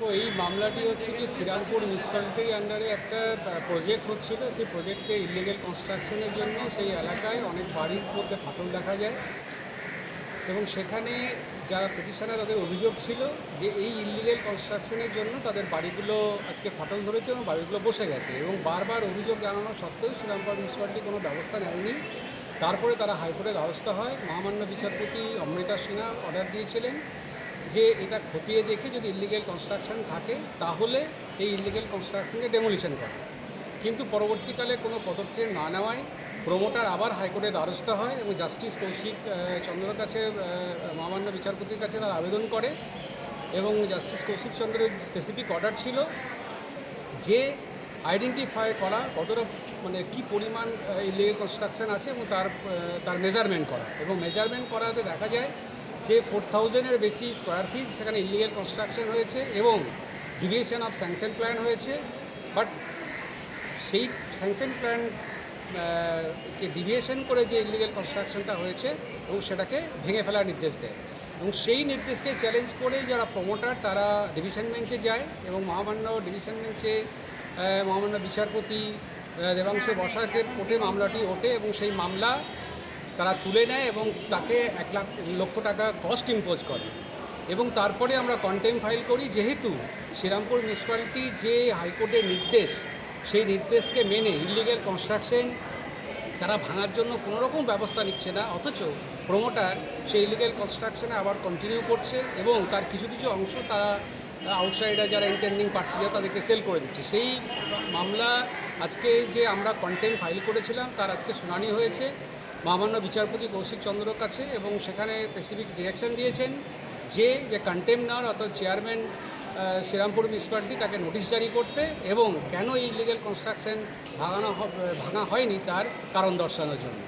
তো এই মামলাটি হচ্ছে যে শ্রীরামপুর মিউনিসিপ্যালিটির আন্ডারে একটা প্রজেক্ট হচ্ছিল। সেই প্রজেক্টে ইলিগেল কনস্ট্রাকশনের জন্য সেই এলাকায় অনেক বাড়ির মধ্যে ফাটল দেখা যায়। এবং সেখানে যারা পিটিশনার তাদের অভিযোগ ছিল যে এই ইলিগেল কনস্ট্রাকশনের জন্য তাদের বাড়িগুলো আজকে ফাটল ধরেছে এবং বাড়িগুলো বসে গেছে। এবং বারবার অভিযোগ জানানো সত্ত্বেও শ্রীরামপুর মিউনিসিপ্যালিটি কোনো ব্যবস্থা নেয়নি। তারপরে তারা হাইকোর্টের দ্বারস্থ হয়। মহামান্য বিচারপতি অমৃতা সিনহা অর্ডার দিয়েছিলেন। যে এটা খতিয়ে দেখে যদি ইলিগেল কনস্ট্রাকশন থাকে তাহলে এই ইলিগেল কনস্ট্রাকশনকে ডেমোলিশন করে। কিন্তু পরবর্তীকালে কোনো পদক্ষেপ না নেওয়ায় প্রমোটার আবার হাইকোর্টে দ্বারস্থ হয় এবং জাস্টিস কৌশিক চন্দ্রের কাছে আহ, মহামান্য বিচারপতির কাছে তারা আবেদন করে এবং জাস্টিস কৌশিক চন্দ্রের স্পেসিফিক অর্ডার ছিল যে আইডেন্টিফাই করা কতটা মানে কি পরিমাণ ইলিগেল কনস্ট্রাকশন আছে এবং তার তার মেজারমেন্ট করা। এবং মেজারমেন্ট করাতে দেখা যায় যে ফোর থাউজেন্ডের বেশি স্কোয়ার ফিট সেখানে ইলিগেল কনস্ট্রাকশন হয়েছে এবং ডিভিয়েশন অফ স্যাংশন প্ল্যান হয়েছে। বাট সেই স্যাংশন প্ল্যান কে ডিভিয়েশন করে যে ইলিগেল কনস্ট্রাকশনটা হয়েছে এবং সেটাকে ভেঙে ফেলার নির্দেশ দেয়। এবং সেই নির্দেশকে চ্যালেঞ্জ করে যারা প্রমোটার তারা ডিভিশন বেঞ্চে যায় এবং মহামান্য ডিভিশন বেঞ্চে মহামান্য বিচারপতি দেবাংশু বসাকের কোর্টে মামলাটি ওঠে এবং সেই মামলা তারা তুলে নেয় এবং তাকে এক লাখ, লক্ষ টাকা কস্ট ইম্পোজ করে। এবং তারপরে আমরা কন্টেম ফাইল করি, যেহেতু শ্রীরামপুর মিউনিসিপ্যালিটি যে হাইকোর্টের নির্দেশ, সেই নির্দেশকে মেনে ইলিগেল কনস্ট্রাকশন তারা ভাঙার জন্য কোনো রকম ব্যবস্থা নিচ্ছে না, অথচ প্রমোটার সেই ইলিগেল কনস্ট্রাকশনে আবার কন্টিনিউ করছে এবং তার কিছু কিছু অংশ তারা আউটসাইডার যারা ইন্টেন্ডিং পার্টি তাদেরকে সেল করে দিচ্ছে। সেই মামলা আজকে যে আমরা কন্টেম ফাইল করেছিলাম, তার আজকে শুনানি হয়েছে। মহামান্য বিচারপতি কৌশিক চন্দ্রর কাছে এবং সেখানে স্পেসিফিক ডিরেকশন দিয়েছেন যে যে কন্টেম নেওয়ার অর্থাৎ চেয়ারম্যান শ্রীরামপুর মিউনিসিপ্যালিটি তাকে নোটিশ জারি করতে এবং কেন ইলিগেল কনস্ট্রাকশন ভাঙানো ভাঙা হয়নি তার কারণ দর্শানোর জন্য।